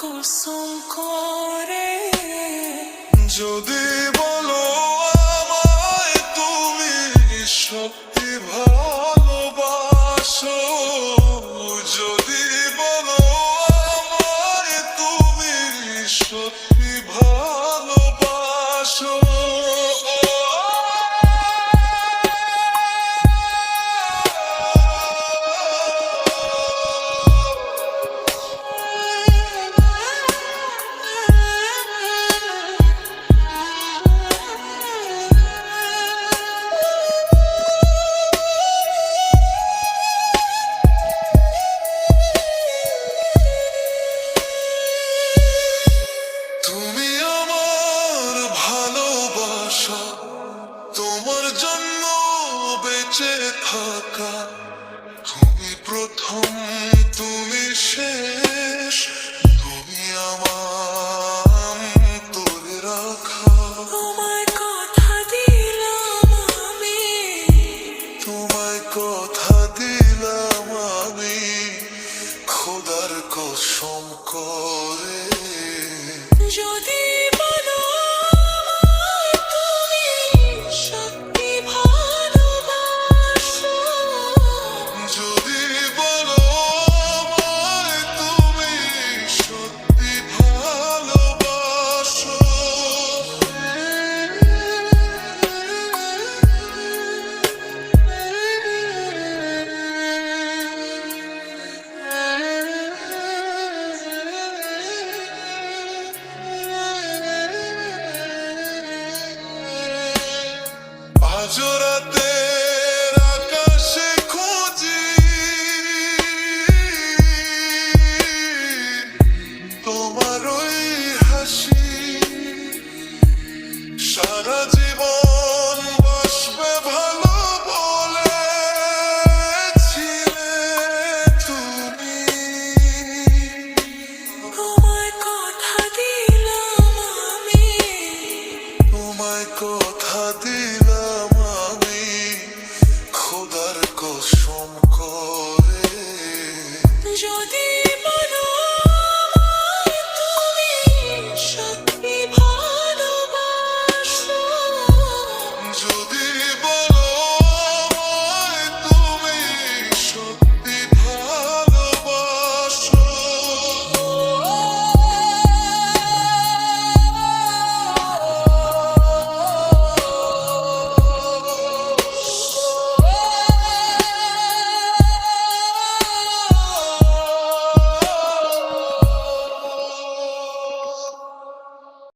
কুসুম করে। যদি জন্য বেঁচে থাকা। তুমি প্রথম তুমি শেষ। তুমি আমার তোরে রাখা। তোমায় কথা দিলাম আমি। তোমায় কথা দিলাম আমি। খোদার কসম করে। যদি খোদার কসম করে যদি